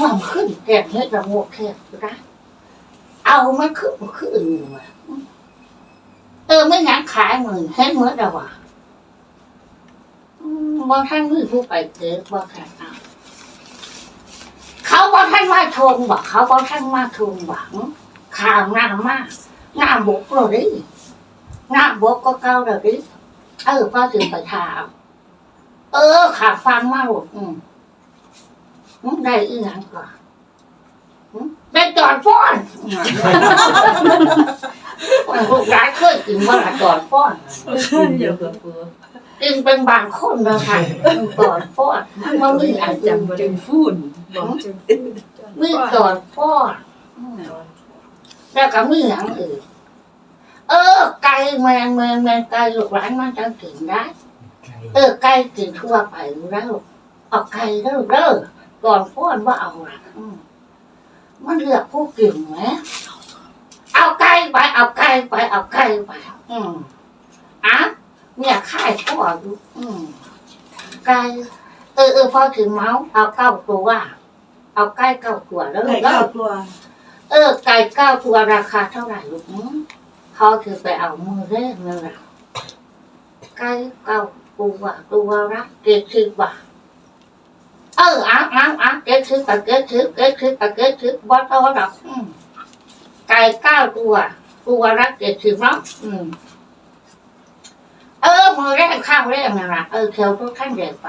ความขึ้นแก่เฮ็ดระโมกแค่นะเอามันขึ้นมันขึ้นอื่นมาเออไม่งั้นขายหมื่นเฮ็ดเมื่อดาวะอืมบางท่านมือผู้ไปเกิดบางท่านเอาเขาบางท่านมาชมบอกเขาบางท่านมาชมหวังข่าวหน้ามากหน้าบกเราดิหน้าบกก็เก่าเราดิเออพ่อถึงไปถาม เออขาฟังมากลูกอืม มึงได้อีหยังก่อนหึได้จอดฟ้อนลูกร้านเคยกินว่าละจอดฟ้อนเดี๋ยวปูกินเป็นบางคนนะค่ะจอดฟ้อนมันมีอันจำจึงฟูนบอกจึงมีจอดฟ้อนอืมแล้วก็มีอย่างอื่นเออ ไก่แมงแมงแมงไก่ลูกร้านมันจะกินได้ เออไก่กินทั่วไปอยู่แล้วเอาไก่แล้วลูกเด้อ ก่อนฟ้อนว่าเอาละอืมมันเลือกผู้กินไหมเอาไก่ไป เอาไก่ไป เอาไก่ไป อืมอะเนี่ยข่ายพ่ออยู่อืมไก่เออเออพอถึงเมาส์เอาเก้าตัวเอาไก่เก้าตัวแล้วลูไก่กแล้วเก้าตัว เออไก่เก้าตัวราคาเท่าไหร่ลูกอืมเขาคือไปเอามือแรกนั่นแหละไก่เก้าตัวตัวละเจ็ดสิบบาท เอออะอะอะเจ็ดสิบกับเจ็ดสิบเจ็ดสิบกับเจ็ดสิบบ่ต่อดอกอืมไก่เก้าตัวตัวละเจ็ดสิบเนาะอืม เออมือแรกข้างแรกนั่นะเออเขียวทุกท่านเด็กไป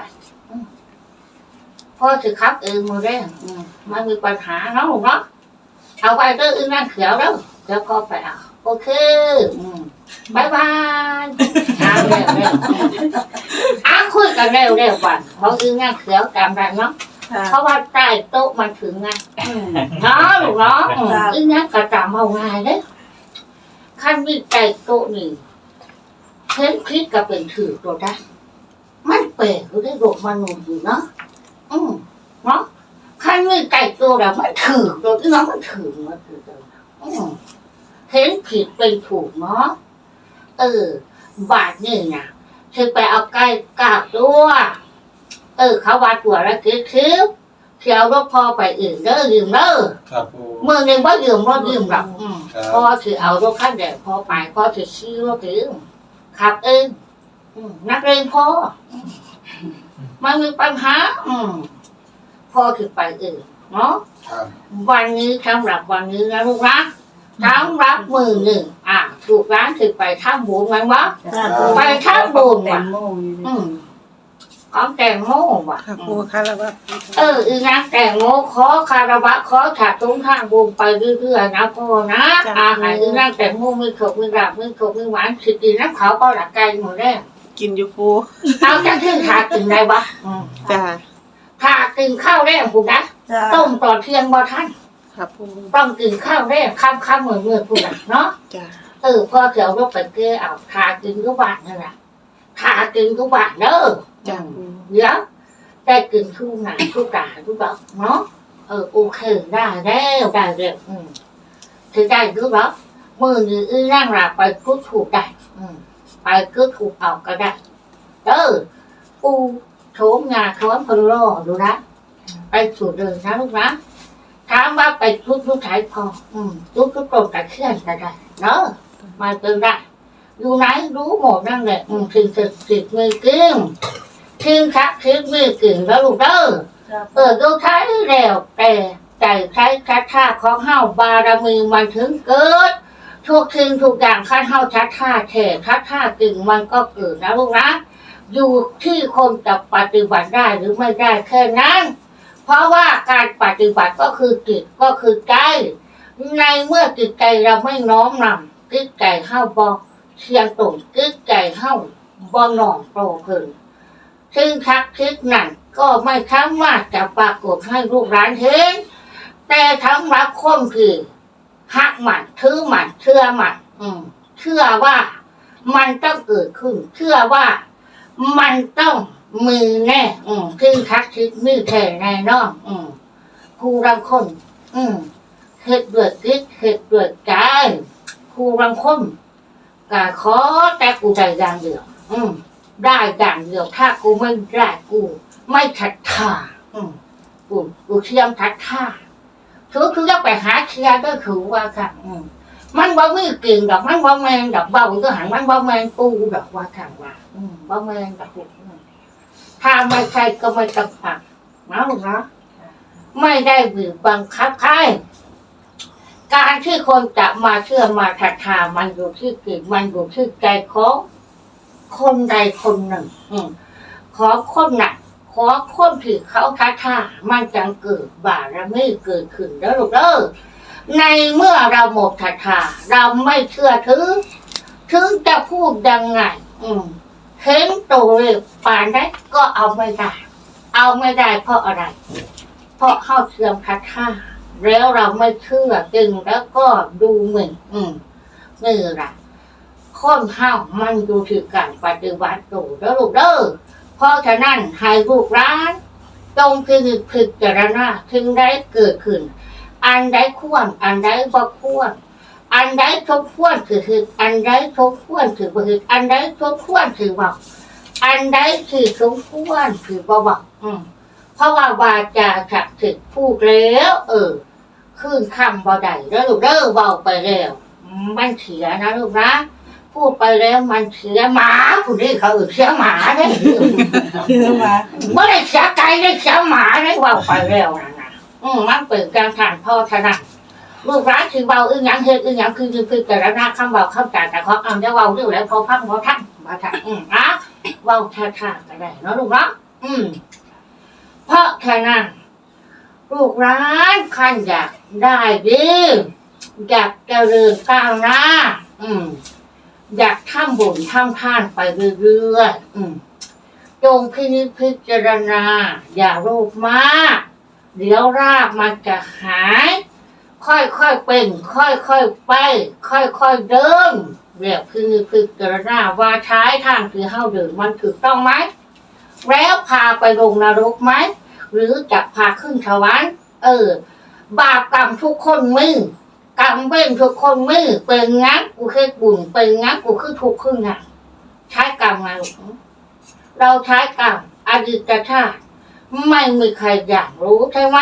พ่อสิครับเออมือแรกอืมไมันมีปัญหาเนาะเนาะเอาไปเด้ออึ้งนั่งเขียวแล้วเดี๋ยวก็ไปเอาโอเค อืม บายบายเอาเร็วเร็วอะคุยกันเร็วเร็วก่อนเพราะอึ้งนั่งเขียวจำได้เนาะค่ะเพราะว่าใต้โต๊ะมันถึงไงอืมเนาะลูกเนาะอืมครับอึ้งนั่งกระจำเอาง่ายเด้อขั้นมีใต้โต๊ะนี่เพิ่นคิดก็เป็นถือตัวได้มันเปลกอยู่ได้โลกมนุษย์อยู่เนาะอืมเนาะขั้นมือไก่ตัวเรามันถือตัวที่น้องมันถือมาถือตัวอืมเห็นผิดเป็นถูกเนาะ เออ บาทนี่นะคือไปเอาไก่กาบตัวเออ เขาว่าตัวละคิดคิ้วเที่ยวรถพอไปอื่นเด้อยืมเด้อครับปูเมื่อหนึ่งว่ายืมว่ายืมหรอกอืมครับพอถือเอารถขั้นแดดพอไปพอถือชี้รถถือขับเองอืมนักเรียนพออืมมันมีปัญหาอืมพอถือไปอื่นเนาะครับวันนี้สำหรับวันนี้นะลูกนะ สำหรับมือหนึ่งอะถูกร้านถือไปข้ามบุญไหมวะค่ะไปข้ามบุญแตว่ะงโมอยู่อืมของแตงโมว่ะค่ะปูค่ะแล้วว่าเอออีนางแตงโมขอคารวะขอถาดตรงข้างบุญไปเรื่อยๆนะพ่อนะอาหารอีนางแตงโมมือขบมือดาบมือขบมือหวานสิกินน้ำเขาก็หลักไก่หมดแล้วกินอยู่ปูเอาจังขึ้นถาดกินได้ปะอืมจ้าถาดกินข้าวแรงผูกนะจ้าต้มตอนเที่ยงบ่ท่าน ค่ะปูต้องกินข้าวแรงข้ามข้ามมือมือผูกนะเนาะจ้าเออพ่อเสียวรถไปเกยเอาทากินทุกบาทนั่นแหละทากินทุกบาทเด้อจ้าปูเดี๋ยวได้กินทุกหนังทุกตาทุกดอกเนาะเออโอเคได้แล้วได้แล้วอืมถือได้ทุกดอกมือนี้อีนั่งหลับไปพูดถูกได้อืมไปก็ถูกเอาก็ได้เด้อปูโถมงาท้อนพลอดูนะไปสู่เดินนะลูกนะ ถามว่าไปทุกทุกสายพออืมทุกทุกตรงกับเคลื่อนก็ได้เนาะมาเติมได้อยู่ไหนรู้หมดนั่นแหละอืมถึงสิบสิบมือกิ้งถึงคักถึงมือกิ้งแล้วลูกเด้อเออดูใช้แล้วแต่ใจใช้ชัดท่าของเฮาบารมีมันถึงเกิดทุกทิ้งทุกอย่างขั้นเฮาชัดท่าแท้ชัดท่ากิ้งมันก็เกิดนะลูกนะอยู่ที่คนจะปฏิบัติได้หรือไม่ได้แค่นั้นเพ ราะว่าการปฏิบัติก็คือจิตก็คือใจ ในเมื่อจิตใจเราไม่น้อมนำจิตใจเข้าบอเชียงตรงจิตใจเข้าบอหนองโตขึ้นซึ่งทักทิศนั้นก็ไม่สามารถจะปรากฏให้ลูกหลานเห็นแต่ทั้งรักคนคือหักมันถือมันเชื่อมันอืมเชื่อว่ามันต้องเกิดขึ้น เชื่อว่ามันต้อง มีแน่ อืมซึ่งทักทิศมีแท้แน่นอนอืมผู้รังคน อืมเฮ็ดด้วยจิตเฮ็ดด้วยใจผู้บางคนก็ขอแต่กูได้อย่างเดียวอืมได้อย่างเดียวถ้ากูไม่ได้กู ไม่ศรัทธาอืมกูกูเทียมทัดท่าคือคือจะไปหาเคลียร์ก็คือว่าค่ะ อืมมันบ่มีกลิ่นดอกมันบ่แมงดอกเบาก็หันมันบ่แมงกูดอกว่าค่ะว่า อืมบ่แมงดอกอืม ถ้าไม่ใช่ก็ไม่ต้องฟังนะลูกนะไม่ได้บีบบังคับใครการที่คนจะมาเชื่อมาศรัทธามันอยู่ที่จิตมันอยู่ที่ใจของคนใดคนหนึ่ง อืขอคนหนักขอคนที่เขาทัทามันจังเกิดบารมีเกิดขึ้นแล้วลูกเด้อในเมื่อเราหมดศรัทธาเราไม่เชื่อถือถึงจะพูดยังไง อืม เห็นตัวเลขปานได้ก็เอาไม่ได้ เอาไม่ได้เพราะอะไร เพราะเข้าเชื่อมทัทธาแล้วเราไม่เชื่อจึงแล้วก็ดูเหมิ่นอืมนี่ละค้นห้ามันดูถึงการปฏิบัติตัวแล้วลูกเด้อเพราะฉะนั้นให้ลูกร้านจงพิจพิจารณาถึงได้เกิดขึ้น อันใดควรอันใดบ่ควร อันใดทบควรคือคือ อันใดทบควรคือบ่คืออันใดทบควรคือบ่อันใดคือสมควรคือบ่บ่อืมเพราะว่าวาจาศักดิ์สิทธิ์พูดแล้ว เออขึ้นคำบ่ได้แล้วลูกเด้อเบาไปแล้วมันเสียนะลูกนะพูดไปแล้วมันเสียหมาผู้นี้เขาเออเสียหมาได้เชื่อมาไม่ได้เสียไก่ได้เสียหมาได้เบาไปแล้วนะนะอืมมันเป็นการทานพ่อชนะ ลูกร้านคือเบาอึ้งยังเฮ็ดอึ้งยังคือคือคือแต่ละหน้าคำเบาคำจ่าแต่เขาเอาได้เบาเรื่องแล้วพอพังพอทั้งมาทั้งอืมอะเบาท่าท่าก็ได้เนาะลูกเนาะอืม เพราะฉะนั้นลูกร้านขันอยากได้ดีอยากเจริญก้าวหน้าอืม อยากทำบุญทำทานไปเรื่อยๆอืมจงพินิจพิจารณา อย่าโลภมาก เดี๋ยวรากมันจะหาย ค่อยๆเป็น ค่อยๆไป ค่อยๆเดินเรียกพินิจพิจารณาว่าใช้ทางที่เฮาเดินมันถูกต้องไหมแล้วพาไปลงนรกไหมหรือจะพาขึ้นสวรรค์เออ บาปกรรมทุกคนมือกรรมเว้นทุกคนมือเป็นงั้นกูเคยบุญเป็นงั้นกูคือถูกขึ้นงานใช้กรรมไงลูกเราใช้กรรมอดีตชาติไม่มีใครอยากรู้ใช่ไหม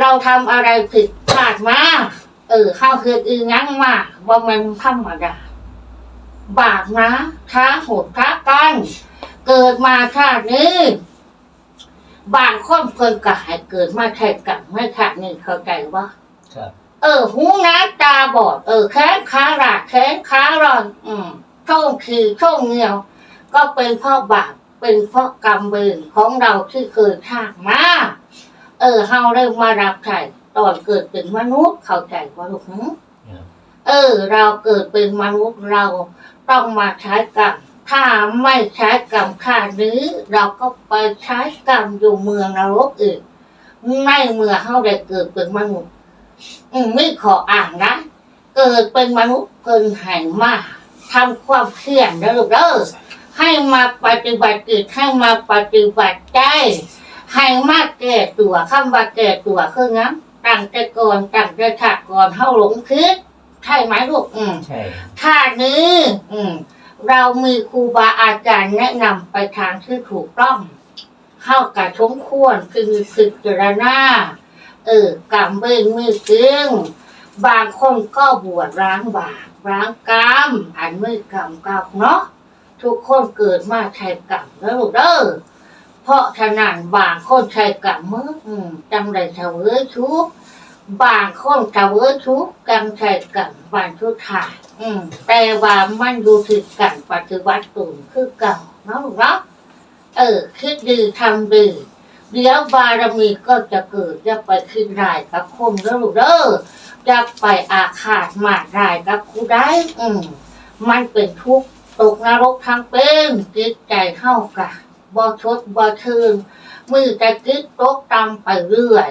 เราทำอะไรผิด พลาดมาเออเข้าคืออีงั้งมาว่ามันธรรมดาบาปนะช้าโหดช้ากันเกิดมาชาตินี้บางคนเพิ่นก็ให้เกิดมาใช่กับไม่ขาดนี่เข้าใจว่าครับเออ หูน้าตาบอด เออแขนขาหลากแขนขาหลอน อืมช่องคือช่องเหนียว ก็เป็นเพราะบาปเป็นเพราะกรรมเวรของเราที่เคยทากมาเออเฮาเริ่มมารับใช้ ตอนเกิดเป็นมนุษย์เข้าใจว่าลูกหึครับเออ เราเกิดเป็นมนุษย์เราต้องมาใช้กรรมถ้าไม่ใช้กรรมข้านี้ เราก็ไปใช้กรรมอยู่เมืองนรกอื่นในเมื่อเฮาได้เกิดเป็นมนุษย์อืมไม่ขออ่านนะเกิดเป็นมนุษย์เกินแห่งมากทำความเพียรนะลูกเด้อให้มาปฏิบัติจิตให้มาปฏิบัติใจให้มาแก่ตัวคำว่าแก่ตัวคืองั้น ตั้งแต่ก่อนตั้งแต่ชาติก่อนเฮาหลงคิดใช่ไหมลูกอืมใช่ชาตินี้ อืม เรามีครูบาอาจารย์แนะนำไปทางที่ถูกต้อง เข้ากับสมควรคือศึกษาณาเออกรรมเบ่งมือจึงบางคนก็บวชล้างบาปล้างกรรมอันไม่กรรมเก่าเนาะทุกคนเกิดมาใช้กรรมแล้วลูกเด้อ เพราะฉะนั้นบางคนใช้กรรมมืออืมจังได้เฉวยทุกบางคนเฉวยทุกข์กังใช้กรรมบานทุกทายแต่ว่ามันอยู่ที่การปฏิบัติตัวคือเก่าเนาะลูกเนาะเออ คิดดีทำดีเดี๋ยวบารมีก็จะเกิดจะไปคิดร้ายกับคนแล้วลูกเด้อจะไปอาฆาตมาดร้ายกับคูได้ อืม มันเป็นทุกข์ตกนรกทั้งเป็นจิตใจเข้ากะ บ่ชดบ่เชิงมือจะจิตตกตามไปเรื่อย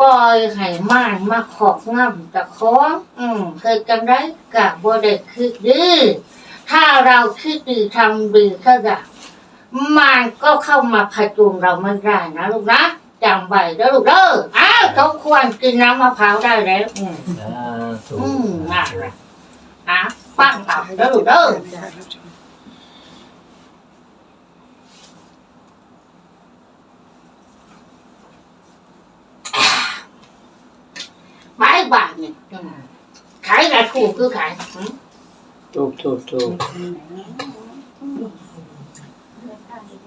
ปล่อยให้ม่านมาขอบงำตะคองอืมเคยจังได้กะบ่ได้คิดดีถ้าเราคิดดีทำดีก็ได้มันก็เข้ามาผจุมเราไม่ได้นะลูกนะจำไว้เด้อลูกเด้ออ้าวทุกควรกินน้ำมะพร้าวได้แล้วอืมสาธุอืมน่ารักอะปั้งเอาเด้อลูกเด้ออ ถูกคือขายหืมถูกถูกถูก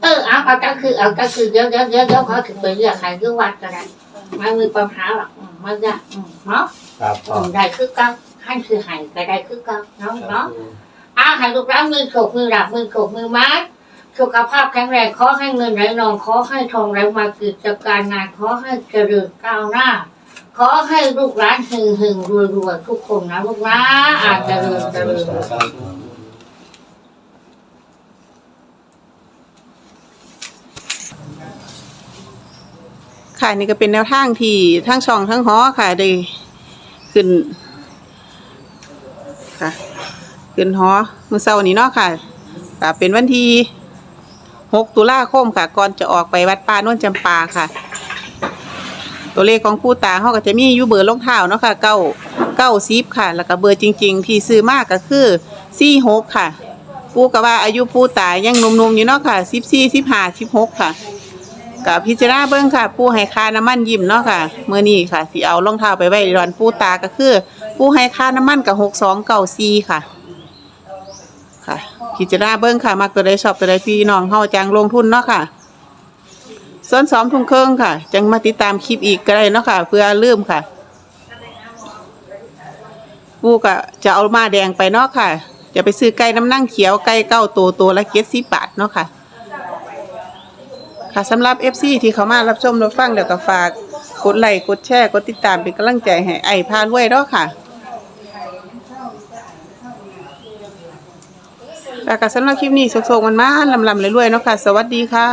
เออเอาเอาก็คือเอาก็คือเดี๋ยวเดี๋ยวเดี๋ยวเดี๋ยวเขาถึงไปเรียกใครคือวัดก็ได้ไม่มีปัญหาหรอกอืมไม่ยากอืมเนาะครับพ่ออืมได้คือเกันให้คือใหายก็ได้คือเกันเนาะครับเนาะปูอาหารลูกร้านมือโขกมือหลับมือโขกมือไม้สุขภาพแข็งแรงขอให้เงินไหลนองขอให้ทองไหลมากิจการงานขอให้เจริญก้าวหน้า ขอให้ลูกร้านหึงหึงรวยรวยทุกคนนะลูกนะอาจจะเริญเจริญค่ะนี่ก็เป็นแนวทางที่ทั้งช่องทั้งหอค่ะได้ขึ้นค่ะ ขึ้นหอมื้อเช้านี้เนาะค่ะก็เป็นวันที่ 6 ตุลาคมค่ะ ก่อนจะออกไปวัดป่าโน่นจำปาค่ะ ตัวเลขของผู้ตาเขาก็จะมีอยู่เบอร์รองเท้าเนาะค่ะเก้าเก้าซิบค่ะ แล้วก็เบอร์จริง ๆ ที่ซื้อมากก็คือสี่หกค่ะปูก็ว่าอายุผู้ตายยังหนุ่มๆอยู่เนาะค่ะสิบสี่สิบห้าสิบหกค่ะกับพิจารณาเบิ่งค่ะผู้ให้ค่าน้ำมันยิ้มเนาะค่ะเมื่อนี้ค่ะสิเอารองเท้าไปไว้ดอนผู้ตาก็คือผู้ให้ค่าน้ำมันกับหกสองเก้าสี่ค่ะค่ะพิจารณาเบิ่งค่ะมักตัวใดชอบตัวใดพี่น้องเฮาจังลงทุนเนาะค่ะ ส่วนซ้อมทุ่งเครื่องค่ะ จังมาติดตามคลิปอีกก็ได้เนาะค่ะ เพื่อลืมค่ะปูก็จะเอามาแดงไปเนาะค่ะ จะไปซื้อไก่น้ำนั่งเขียวไก่เก้าตัวตัวละเก็ดสิบบาทเนาะค่ะ ค่ะสำหรับ FC ที่เขามารับชมรับฟังเดี๋ยวก็ฝากกดไลค์กดแชร์กดติดตามเป็นกำลังใจให้ไอ้พารวยเนาะค่ะแล้วก็สำหรับคลิปนี้สุขๆมันมาลำๆรวยๆเนาะค่ะ สวัสดีค่ะ